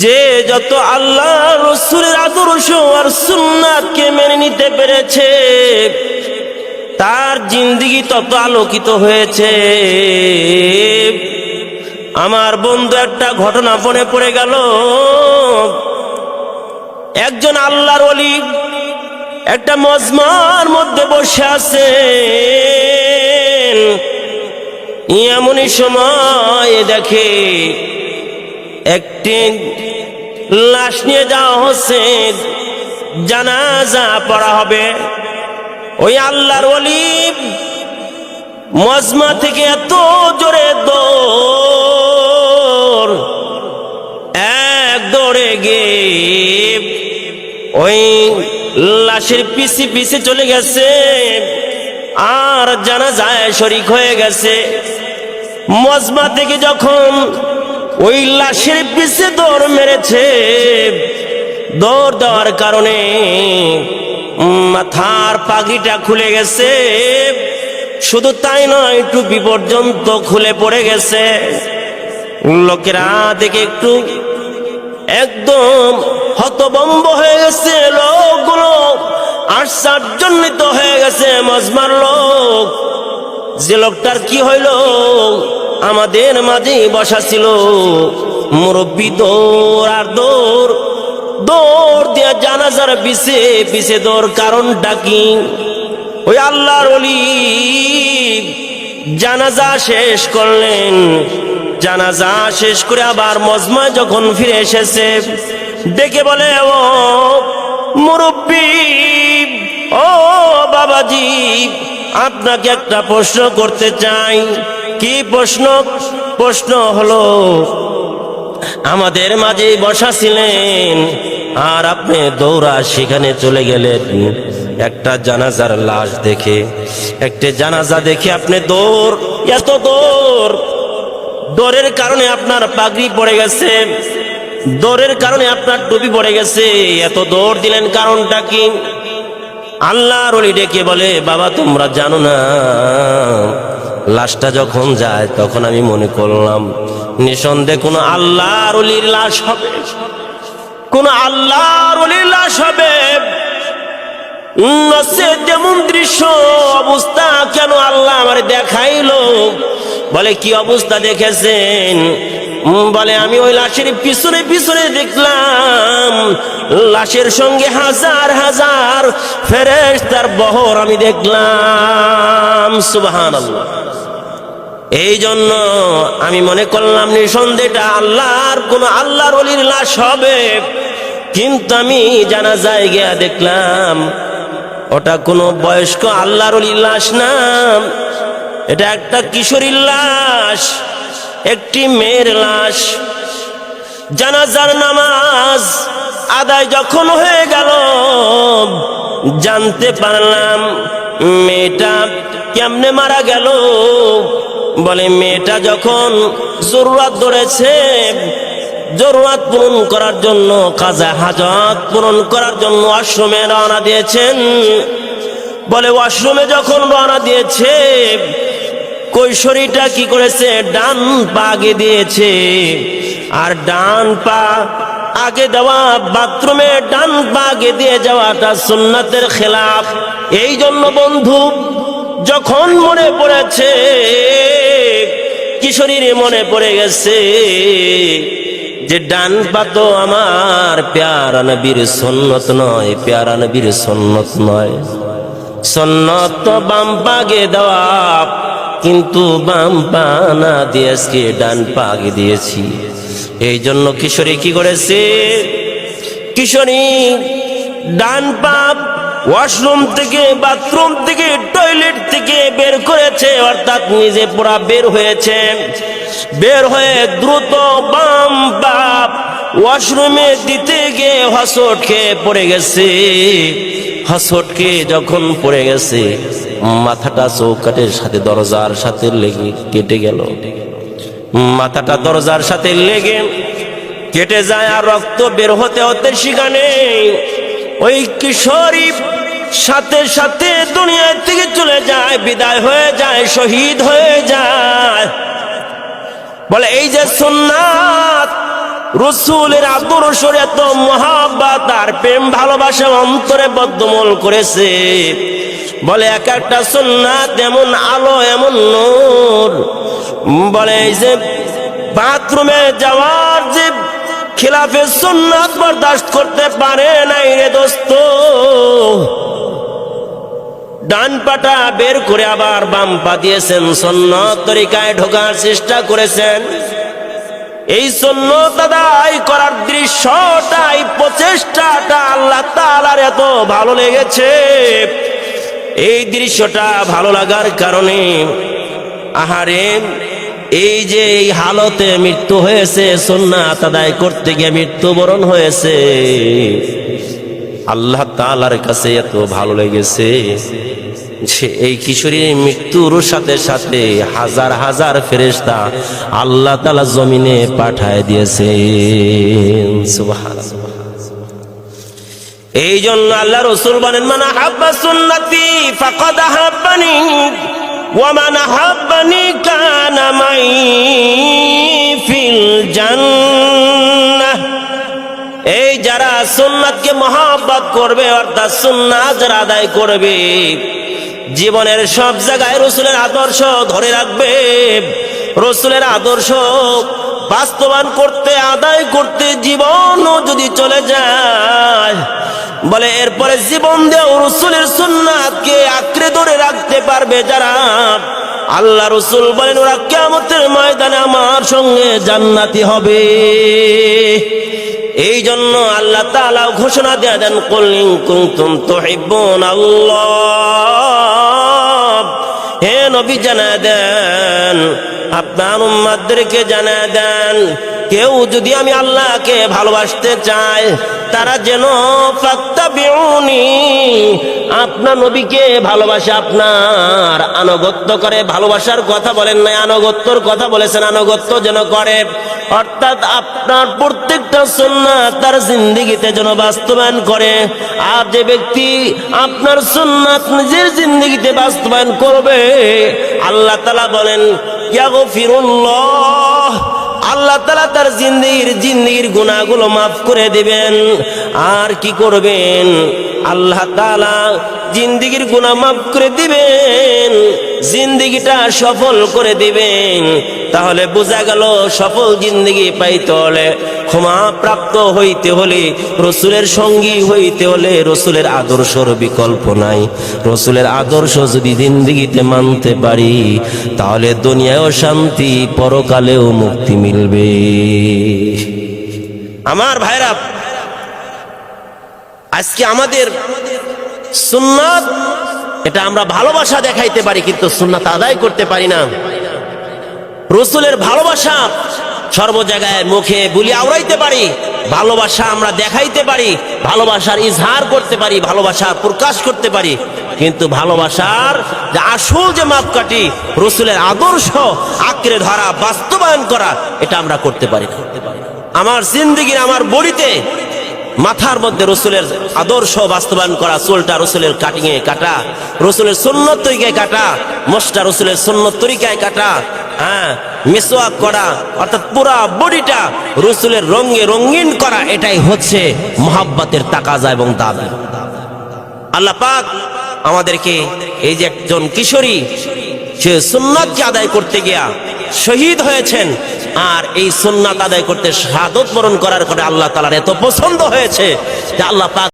যে যত আল্লাহ রসুলের আদর্শ আর সুন্নাতকে মেনে নিতে পেরেছে, তার জিন্দিগি তত আলোকিত হয়েছে। আমার বন্ধু একটা ঘটনা মনে পড়ে গেল। একজন আল্লাহর অলি একটা মজমার মধ্যে বসে আছে এমনই সময় দেখে একটি লাশ নিয়ে যাওয়া হচ্ছে, জানাজা পড়া হবে। ওই আল্লাহর অলি মজমা থেকে এত জোরে দৌড়, এক দৌড়ে গিয়ে ওই লাশের পিছে পিছে চলে গেছে, আর জানা যায় শরিক হয়ে গেছে। মজমা থেকে যখন ওই লাশের পিছে দৌড় মেরেছে। দৌড় দেওয়ার কারণে মাথার পাগড়িটা খুলে গেছে। শুধু তাই নয়, টুপি পর্যন্ত খুলে পড়ে গেছে। লোকেরা দেখে একটু একদম হতবম্ব হয়ে গেছে লোকগুলো। আশ্চর্যজনিত হয়ে গেছে মজমার লোক। যে লোকটার কি হইল? আমাদের মাঝে বসা ছিল। মুরব্বী দৌড় আর দৌড়। দৌড় দিয়া জানাজার পিছে পিছে দৌড় কারণ কি? ওই আল্লাহর অলি জানাজা শেষ করলেন। জানাজা শেষ করে আবার মজমা যখন ফিরে এসেছে, ডেকে বলে, ও মুরব্বী, ও বাবাজি, আপনাকে একটা প্রশ্ন করতে চাই। কি প্রশ্ন? প্রশ্ন হলো, আমাদের মাঝে বসা ছিলেন, আর আপনি দৌড়া সেখানে চলে গেলেন। একটা জানাজার লাশ দেখে, একটা জানাজা দেখে আপনি দৌড়, এত দৌড়। দৌড়ের কারণে আপনার পাগড়ি পড়ে গেছে, দৌড়ের কারণে আপনার টুপি পড়ে গেছে, এত দৌড় দিলেন কারণটা কি? আল্লাহর অলি ডেকে বলে, বাবা তোমরা জানো না। লাশটা যখন যায়, তখন আমি মনে করলাম, নিঃসন্দেহে কোনো আল্লাহর অলির লাশ হবে। কোন আল্লাহর অলির লাশ হবে। যেমন দৃশ্য অবস্থা, কেন আল্লাহ আমার দেখাইলো? বলে, কি অবস্থা দেখেছেন? বলে, আমি ওই লাশের পিছনে পিছনে দেখলাম। লাশের সঙ্গে হাজার হাজার ফেরেশ তার বহর আমি দেখলাম। সুবাহান আল্লাহ এই জন্য আমি মনে করলাম নিঃসন্দেহটা আল্লাহর কোন আল্লাহর অলির লাশ হবে। কিন্তু আমি জানা জায়গা দেখলাম, ওটা কোনো বয়স্ক আল্লাহর অলির লাশ না। এটা একটা কিশোরীর লাশ, একটি মেয়ের লাশ। জানাজার নামাজ আদায় যখন হয়ে গেল, জানতে পারলাম মেয়েটা কেমনে মারা গেল। বলে, মেয়েটা যখন জরুরাত ধরেছে, জরুরাত পূরণ করার জন্য, কাজা হাজত পূরণ করার জন্য আশ্রমে রওনা দিয়েছেন। বলে ওয়াশরুমে যখন রওনা দিয়েছে, কৈশোরীটা কি করেছে? ডান পা আগে দিয়েছে। আর ডান পা আগে দেওয়া, বাথরুমে ডান পা আগে দিয়ে যাওয়াটা সুন্নাতের খেলাফ। এই জন্য বন্ধু, যখন মনে পড়েছে কিশোরীর মনে পড়ে গেছে যে ডান পা তো আমার প্যারা নবীর সন্নত নয়, প্যারা নবীর সন্নত নয়। সন্নত বাম পাগে দেওয়া, কিন্তু বাম পা না দিয়ে আজকে ডান পাগে দিয়েছি। এই জন্য কিশোরী কি করেছে? কিশোরী ডান পা ওয়াশরুম থেকে বাথরুম থেকে টয়লেট থেকে বের করেছে, অর্থাৎ নিজে পুরা বের হয়েছে। বের হয়ে দ্রুত বাম বাপ ওয়াশরুমে দিতে গিয়ে হসট খেয়ে পড়ে গেছে। হসটকে যখন পড়ে গেছে, মাথাটা চৌকাটের সাথে, দরজার সাথে লেগে কেটে গেল। মাথাটা দরজার সাথে লেগে কেটে যায় আর রক্ত বের হতে হতে সেখানে ওই কিশোরী সাথে সাথে দুনিয়া থেকে চলে যায়, বিদায় হয়ে যায়, শহীদ হয়ে যায়। বলে, এই যে সোননাথ রসুলের আদর্শের এত মহাব্বাত, আর প্রেম, ভালোবাসা অন্তরে বদ্ধমূল করেছে। বলে, এক একটা সুন্নাত এমন আলো, এমন নূর। বলে, এই যে বাথরুমে যাওয়ার যে খিলাফে সুন্নাত বরদাস্ত করতে পারে নাই রে দোস্ত। ডান পাটা বের করে আবার বাম পা দিয়েছেন। সন্ন্যত তরিকায় ঢোকার চেষ্টা করেছেন। এই সন্ন্যত আদায় করার দৃশ্যটাই প্রচেষ্টাটা আল্লাহ তাআলার এত ভালো লেগেছে। এই দৃশ্যটা ভালো লাগার কারণে আহারে, এই যে এই হালতে মৃত্যু হয়েছে, সন্ন্যাত আদায় করতে গিয়ে মৃত্যুবরণ হয়েছে। আল্লাহ তালার কাছে এত ভালো লেগেছে। এই কিশোরীর মৃত্যুর সাথে সাথে হাজার হাজার ফেরেশতা আল্লাহ তালা জমিনে পাঠায় দিয়েছে। এই জন্য আল্লাহ রসুল বলেন মানে হাব্বা সুন্নতি ফাকাদ হাব্বানি ওয়ামান হাব্বানি কানামাই ফিল জান্নাহ এই যারা সুন্নাতকে মহাব্বত করবে, অর্থাৎ সুন্নাত যারা আদায় করবে, জীবনের সব জায়গায় রসুলের আদর্শ ধরে রাখবে। রসুলের আদর্শ বাস্তবায়ন করতে, আদায় করতে জীবনও যদি চলে যায়, বলে এরপরে জীবন দেও রসুলের সুন্নাতকে আঁকড়ে ধরে রাখতে পারবে যারা। আল্লাহ রসুল বলেন, ওরা কেমতের ময়দানে আমার সঙ্গে জান্নাতি হবে। এই জন্য আল্লাহ তাআলা ঘোষণা দিয়ে দেন, কলিং কুনতুম তুহিব্বুন আল্লাহ। হে নবী জানা দেন, আপনার উম্মাদেরকে জানা দেন, কেউ যদি আমি আল্লাহকে ভালোবাসতে চায় তারা যেন আপনার নবীকে ভালোবাসে আপনার। আনুগত্য করে, ভালোবাসার কথা বলেন নাই, আনুগত্যর কথা বলেছেন, আনুগত্য যেন করে। অর্থাৎ আপনার প্রত্যেকটা সুন্নাত তার জিন্দিগিতে যেন বাস্তবায়ন করে। আর যে ব্যক্তি আপনার সুন্নাত নিজের জিন্দিগিতে বাস্তবায়ন করবে, আল্লাহ তালা বলেন, ইয়াগফিরুল্লাহ। আল্লাহ তালা তার জিন্দির জিন্দির গুণাগুলো মাফ করে দিবেন। আর কি করবেন? আল্লাহ তালা জিন্দিগির গুণা মাফ করে দিবেন, জিন্দিগিটা সফল করে দিবেন। তাহলে বোঝা গেল সফল জিন্দিগি পাইতে হলে ক্ষমা প্রাপ্ত হইতে হলে রসুলের সঙ্গী হইতে হলে রসুলের আদর্শর বিকল্প নাই। রসুলের আদর্শ যদি জিন্দিগিতে মানতে পারি, তাহলে দুনিয়ায়ও শান্তি, পরকালেও মুক্তি মিলবে। আমার ভাইরা আজকে আমাদের সুন্নাত, এটা আমরা ভালোবাসা দেখাইতে পারি, কিন্তু সুন্নাত আদায় করতে পারি না রসুলের ভালোবাসা সর্ব জায়গায় মুখে বুলি আওড়াইতে পারি, ভালোবাসা আমরা দেখাইতে পারি, ভালোবাসার ইজহার করতে পারি, ভালোবাসা প্রকাশ করতে পারি, কিন্তু ভালোবাসার যে আসল যে মাপকাঠি, রসুলের আদর্শ আঁকড়ে ধরা, বাস্তবায়ন করা, এটা আমরা করতে পারি। আমার জিন্দিগির আমার বড়িতে মাথার মধ্যে রসুলের আদর্শ বাস্তবায়ন করা, চুলটা রসুলের কাটিং এ কাটা, রসুলের সুন্নত তরিকায় কাটা, মোষটা রসুলের সুন্নত তরিকায় কাটা হ্যাঁ মিসওয়াক করা, অর্থাৎ পুরা বডিটা রসুলের রঙে রঙিন করা, এটাই হচ্ছে মোহাব্বতের তাকাজা এবং দাবি। আল্লাহ পাক আমাদেরকে এই যে একজন কিশোরী, সে সুন্নাতকে আদায় করতে গিয়া শহীদ হয়েছেন। আর এই সুন্নাত আদায় করতে সাদত বরণ করার পরে আল্লাহ তালার এত পছন্দ হয়েছে যে আল্লাহ পাক